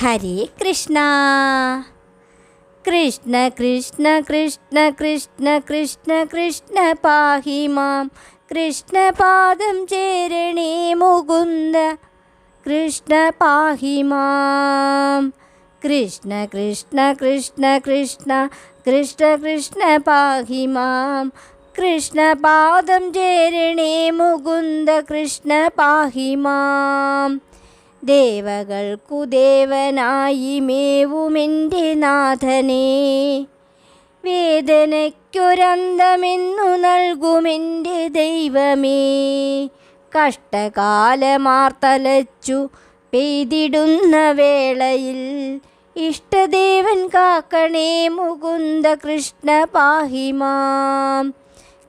ഹരേ കൃഷ്ണ. കൃഷ്ണ കൃഷ്ണ കൃഷ്ണ കൃഷ്ണ കൃഷ്ണ കൃഷ്ണ പാഹി മാം. കൃഷ്ണപാദം ചേരണേ മുകുന്ദ. കൃഷ്ണ പാഹി മാം. കൃഷ്ണ കൃഷ്ണ കൃഷ്ണ കൃഷ്ണ കൃഷ്ണ കൃഷ്ണ പാഹി മാം. കൃഷ്ണപാദം ചേരണേ മുകുന്ദ കൃഷ്ണ പാഹി മാം. ദേവകൾക്കു ദേവനായി മേവുമെന്റെ നാഥനെ. വേദനയ്ക്കൊരന്തമെന്നു നൽകുമെന്റെ ദൈവമേ. കഷ്ടകാലമാർത്തലച്ചു പെയ്തിടുന്ന വേളയിൽ ഇഷ്ടദേവൻ കാക്കണേ മുകുന്ദ കൃഷ്ണ പാഹിമാം.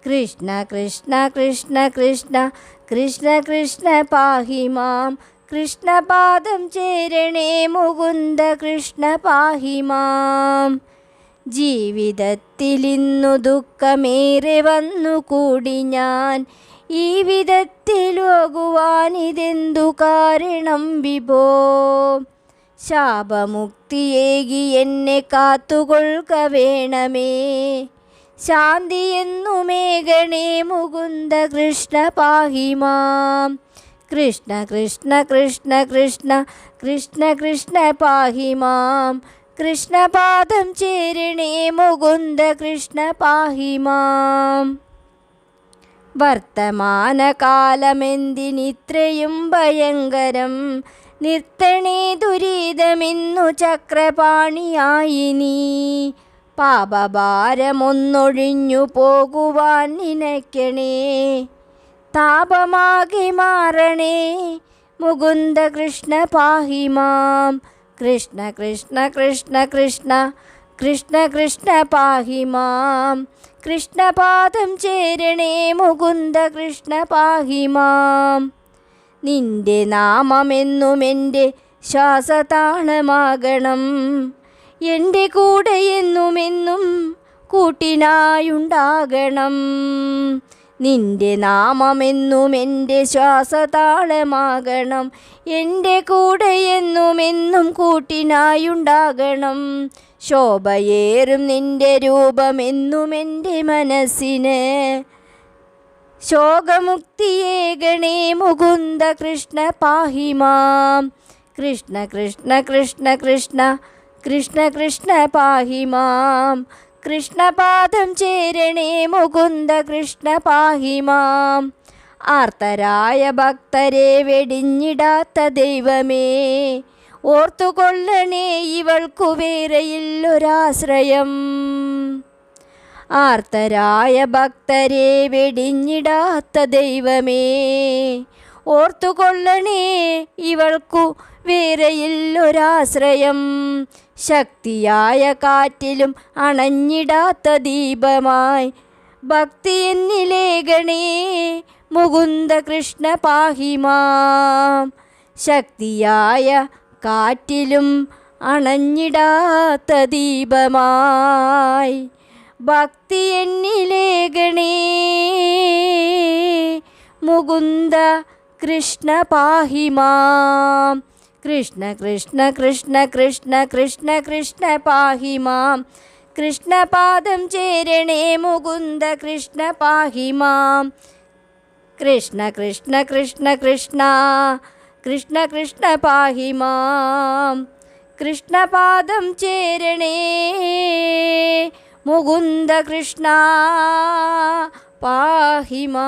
കൃഷ്ണ കൃഷ്ണ കൃഷ്ണ കൃഷ്ണ കൃഷ്ണ കൃഷ്ണ പാഹിമാം. കൃഷ്ണപാദം ചേരണേ മുകുന്ദ കൃഷ്ണ പാഹിമാം ജീവിതത്തിലിന്നു ദുഃഖമേറെ വന്നുകൂടി ഞാൻ. ഈ വിധത്തിലോകുവാനിതെന്തു കാരണം വിഭോ? ശാപമുക്തിയേകി എന്നെ കാത്തുകൊള്ളുക വേണമേ. ശാന്തി എന്നുമേകണേ മുകുന്ദ കൃഷ്ണ പാഹിമാം കൃഷ്ണ കൃഷ്ണ കൃഷ്ണ കൃഷ്ണ കൃഷ്ണ കൃഷ്ണ പാഹി മാം. കൃഷ്ണപാദം ചേരിണി മുകുന്ദ കൃഷ്ണ പാഹി പാഹിമാം വർത്തമാനകാലമെന്തിനിത്രയും ഭയങ്കരം. നിർത്തണേ ദുരിതമിന്നു ചക്രപാണിയായി നീ. പാപഭാരമൊന്നൊഴിഞ്ഞു പോകുവാൻ നിനയ്ക്കണേ. താപമാകി മാറണേ. മുകുന്ദ കൃഷ്ണ പാഹിമാം കൃഷ്ണ കൃഷ്ണ കൃഷ്ണ കൃഷ്ണ. കൃഷ്ണ കൃഷ്ണ പാഹിമാം കൃഷ്ണപാദം ചേരണേ മുകുന്ദ കൃഷ്ണ പാഹിമാം നിന്റെ നാമമെന്നും എന്റെ ശ്വാസതാളമാകണം. എന്റെ കൂടെ എന്നുമെന്നും കൂട്ടിനായുണ്ടാകണം. നിന്റെ നാമമെന്നും എന്റെ ശ്വാസതാളമാകണം. എന്റെ കൂടെ എന്നും കൂട്ടിനായുണ്ടാകണം. ശോഭയേറും നിന്റെ രൂപമെന്നും എന്റെ മനസ്സിന്. ശോകമുക്തിയേകണേ മുകുന്ദ കൃഷ്ണ പാഹിമാം. കൃഷ്ണ കൃഷ്ണ കൃഷ്ണ കൃഷ്ണ കൃഷ്ണ കൃഷ്ണ പാഹിമാം. കൃഷ്ണപാദം ചേരണേ മുകുന്ദ കൃഷ്ണ പാഹിമാം. ആർത്തരായ ഭക്തരെ വെടിഞ്ഞിടാത്ത ദൈവമേ ഓർത്തുകൊള്ളണേ ഇവൾക്കു വേറെയില്ലൊരാശ്രയം. ആർത്തരായ ഭക്തരെ വെടിഞ്ഞിടാത്ത ദൈവമേ ഓർത്തുകൊള്ളണേ. ഇവൾക്കു വേറെയില്ലൊരാശ്രയം ശക്തിയായ കാറ്റിലും അണഞ്ഞിടാത്ത ദീപമായി. ഭക്തി എന്നിലേഖണേ മുകുന്ദ കൃഷ്ണ പാഹിമാം. ശക്തിയായ കാറ്റിലും അണഞ്ഞിടാത്ത ദീപമായി. ഭക്തി എന്നിലേഖണേ മുകുന്ദ कृष्ण पाहि मां। कृष्ण कृष्ण कृष्ण कृष्ण कृष्ण कृष्ण पाहि मां। कृष्णपादं चेरणे मुकुन्द कृष्ण पाहि मां। कृष्ण कृष्ण कृष्ण कृष्ण कृष्ण कृष्ण पाहि मां। कृष्णपादं चेरणे मुकुन्द कृष्णा पाहि मा।